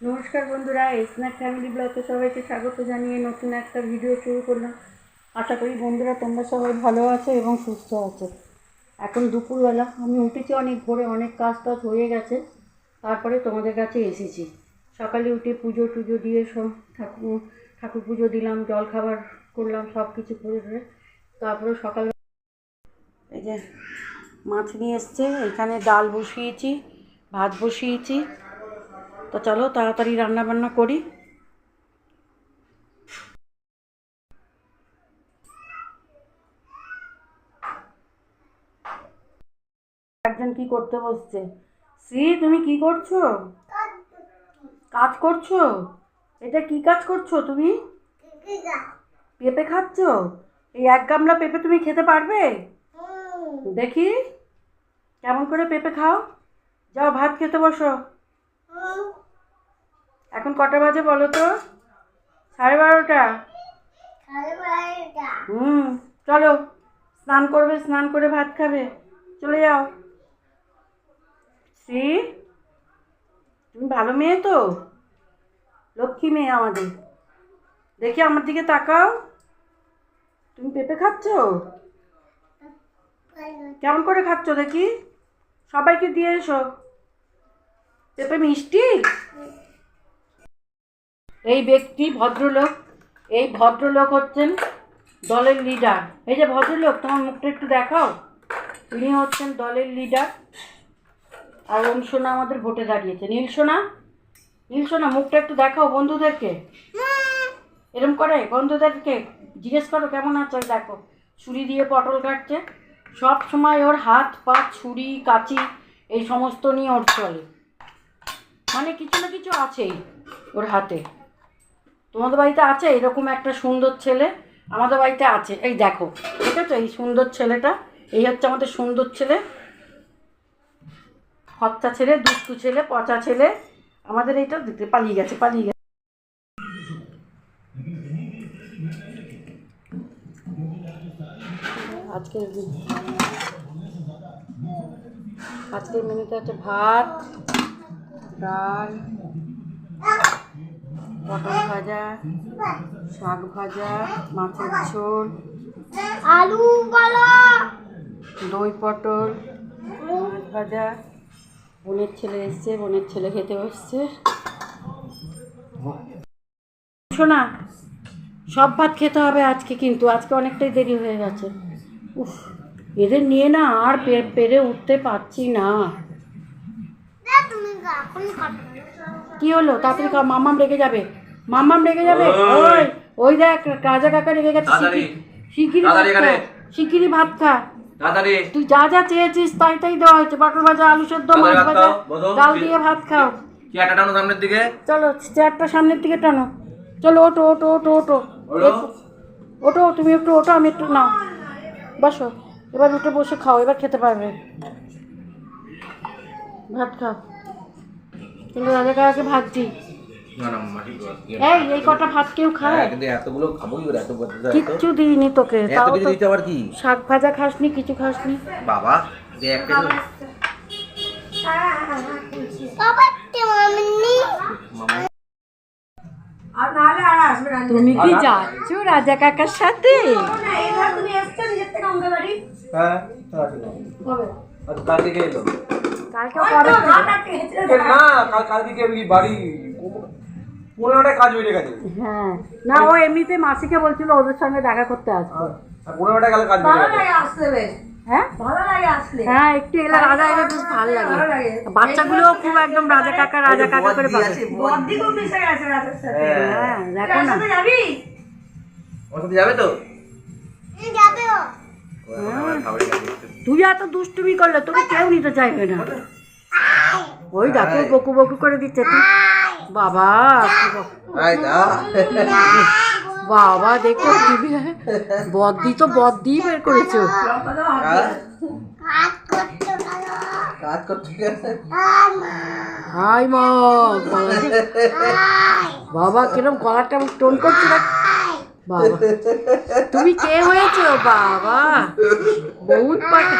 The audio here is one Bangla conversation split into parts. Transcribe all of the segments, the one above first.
নমস্কার বন্ধুরা স্ন্যাক ফ্যামিলি ব্লগে সবাইকে স্বাগত জানিয়ে নতুন একটা ভিডিও শুরু করলাম। আশা করি বন্ধুরা তোমরা সবাই ভালো আছো এবং সুস্থ আছো। এখন দুপুরবেলা, আমি উঠেছি অনেক ভোরে, অনেক কাজ টাজ হয়ে গেছে। তারপরে তোমাদের কাছে এসেছি। সকালে উঠে পুজো টুজো দিয়ে সব ঠাকুর ঠাকুর পুজো দিলাম, জল খাবার করলাম, সব কিছু করে ধরে তারপরে সকাল এই যে মাছ নিয়ে এসছে, এখানে ডাল বসিয়েছি, ভাত বসিয়েছি। তো চলো তাড়াতাড়ি রান্না বান্না করি। একজন কি করতে বসছে? শ্রী তুমি কি করছ? কাজ করছ? এটা কি কাজ করছ তুমি? পেঁপে খাচ্ছ? এই এক গামলা পেঁপে তুমি খেতে পারবে? দেখি। কেমন করে পেঁপে খাও? যাও, ভাত খেতে বসো। এখন কটা বাজে বলো তো? সাড়ে বারোটা? হুম চলো স্নান করবে স্নান করে ভাত খাবে। চলে যাও। শ্রী তুমি ভালো মেয়ে তো? লক্ষ্মী মেয়ে আমাদের। দেখি আমার দিকে তাকাও। তুমি পেঁপে খাচ্ছ? কেমন করে খাচ্ছ দেখি? সবাইকে দিয়ে এসো। পেঁপে মিষ্টি। এই ব্যক্তি ভদ্রলোক, এই ভদ্রলোক হচ্ছেন দলের লিডার এই যে ভদ্রলোক, তোমার মুখটা একটু দেখাও। ইনি হচ্ছেন দলের লিডার আর ওম সোনা আমাদের ভোটে দাঁড়িয়েছে। নীল সোনা নীল সোনা মুখটা একটু দেখাও বন্ধুদেরকে। এরম করে, বন্ধুদেরকে জিজ্ঞেস করো, কেমন আছে? দেখো, ছুরি দিয়ে পটল কাটছে। সব সময় ওর হাত, পা, ছুরি, কাঁচি, এই সমস্ত নিয়ে ওর চলে। মানে কিছু না কিছু আছেই ওর হাতে। তোমাদের বাড়িতে আছে এরকম একটা সুন্দর ছেলে? আমাদের বাড়িতে আছে। এই দেখো, ঠিক আছে? এই সুন্দর ছেলেটা, এই হচ্ছে আমাদের সুন্দর ছেলে। হত্যা ছেলে, দুষ্টু ছেলে, পচা ছেলে। আমাদের এইটা দিতে পালিয়ে গেছে পালিয়ে গেছে। আজকের আজকের মেনুতে আছে ভাত, ডাল পটল ভাজা শাক ভাজা মাছের ঝোল আলু বলো। দই পটল মাছ ভাজা। বোনের ছেলে এসছে বোনের ছেলে খেতে বসছে। শোনা সব ভাত খেতে হবে আজকে কিন্তু আজকে অনেকটাই দেরি হয়ে গেছে। উফ এদের নিয়ে না আর পেরে উঠতে পারছি না। না তুমি কি হলো? তাড়াতাড়ি খাও মামাম রেগে যাবে। মামাম রেগে যাবে? ওই। ওই দেখ রাজা কাকা রেগে গেছে। শিগগিরি ভাত খা। শিগগিরি ভাত খা। তুই যা যা চেয়েছিস তাই তাই দেওয়া হয়েছে। পটল ভাজা আলু সেদ্ধ মাছ ভাজা ডাল দিয়ে ভাত খাও। টানো সামনের দিকে? চলো চেয়ারটা সামনের দিকে টানো। চলো ওটো ওটো ওটো ওটো। ওটো তুমি একটু ওটো আমি একটু নাও। বসো। এবার উঠে বসে খাও এবার খেতে পারবে। ভাত খাও। কিন্তু রাজা কাকাকে ভাত দিই? এই এই কটা ভাত কেউ খায় হ্যাঁ, কিন্তু এতগুলো খাব কি এত কিচ্ছু দিইনি তোকে তাও তো দিতে আবার কি? শাক ভাজা খাসনি কিছু খাসনি। বাবা একটা তুমি কি যাচ্ছ রাজা কাকার সাথে? হ্যাঁ কালকে কালকে না কাল কালকে কে এমনি বাড়ি পনেরোটায় কাজ হয়ে গেছে। হ্যাঁ। না ও এমনিতে মাসিকে বলছিল ওদের সঙ্গে দেখা করতে আসবে। আর পনেরোটায় কাল কাজ হয়ে গেছে। হ্যাঁ? হ্যাঁ একটু এলে রাজা এলে বেশ ভালো লাগে। বাচ্চাগুলো খুব একদম রাজা কাকা রাজা কাকা করে পাবে। হ্যাঁ। দেখো না। ওর সাথে যাবে তো? যাবে ও তুই এত দুষ্টুমি করলে তোকে কেউ নিতে চাইবে না। ওই দেখো বকু বকু করে দিচ্ছে তুই বাবা বাবা দেখো টিভি বদ্দি তো বদ্দি বের করেছ। হাই মা বাবা কিরম গলাটা টোন করছে না বাবা। তুমি কে হয়েছো বাবা? বহুত পাটা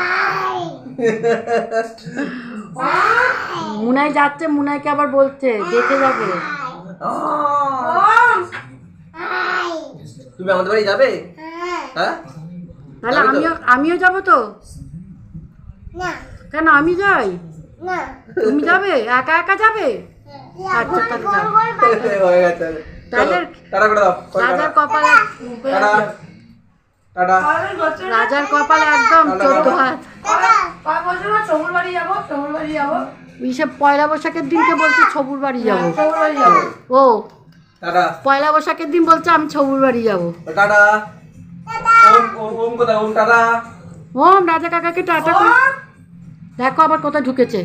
মুনাই যাচ্ছে মুনাইকে আবার বলছে দেখে যাবে। তুমি আমাদের বাড়ি যাবে? হ্যাঁ? তাহলে আমিও আমিও যাব তো? কেন আমি যাই? তুমি যাবে? একা একা যাবে? আচ্ছা তাহলে হয়ে তাহলে টাটা করে দাও রাজার কপালে টাটা টাটা। রাজার কপালে একদম চোদ্দ হাত বাড়ি যাব বাড়ি যাব পয়লা বৈশাখের দিনকে বলছে ছবুর বাড়ি যাব। যাব। ও টাটা। পয়লা বৈশাখের দিন বলছে আমি ছবুর বাড়ি যাব। টাটা। ওম ওম ওম কোথায়? ওম টাটা। ওম রাজা কাকাকে টাটা করে। দেখো আবার কোথায় ঢুকেছে।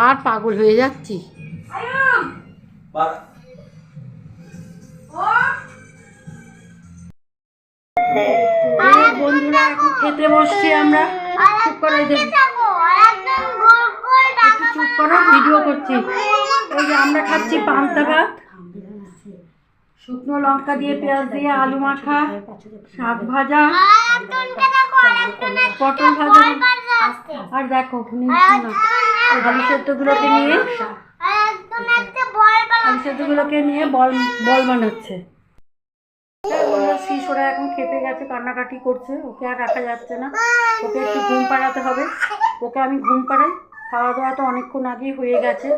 আর পাগল হয়ে যাচ্ছি। বন্ধুরা এখন খেতে বসছি আমরা। চুপ করে একটু চুপ করো ভিডিও করছি। এই যে আমরা খাচ্ছি পান্তা ভাত। শুকনো লঙ্কা দিয়ে পেঁয়াজ দিয়ে আলু মাখা শাক ভাজা পটল ভাজা। আর দেখো আলু সেদ্ধগুলোকে নিয়ে আলু সেদ্ধগুলোকে নিয়ে বল বল বানাচ্ছে। শিশোরা এখন খেতে গেছে, কান্নাকাটি করছে, ওকে আর রাখা যাচ্ছে না। ওকে একটু ঘুম পাড়াতে হবে। ওকে আমি ঘুম পাড়াই। খাওয়া দাওয়া তো অনেকক্ষণ আগেই হয়ে গেছে।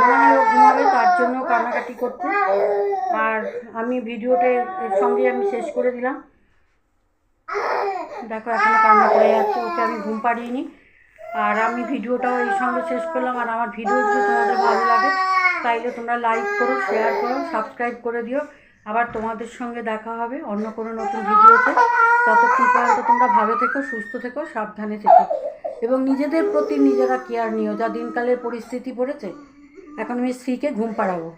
মনে হয় ও ঘুমাবে, তার জন্য কান্নাকাটি করছে। আর আমি ভিডিওটা এর সঙ্গে আমি শেষ করে দিলাম। দেখো, এখনও কান্না করে যাচ্ছে, ওকে আমি ঘুম পাড়িয়ে নি। আর আমি ভিডিওটাও এই সঙ্গে শেষ করলাম। আর আমার ভিডিও যদি তোমাদের ভালো লাগে তাইলে তোমরা লাইক করো শেয়ার করো সাবস্ক্রাইব করে দিও। আবার তোমাদের সঙ্গে দেখা হবে অন্য কোনো নতুন ভিডিওতে। ততক্ষণ পর্যন্ত তোমরা ভালো থেকো, সুস্থ থেকো, সাবধানে থেকো। এবং নিজেদের প্রতি নিজেরা কেয়ার নিও, যা দিনকালের পরিস্থিতি পড়েছে। এখন আমি স্ত্রীকে ঘুম পাড়াবো।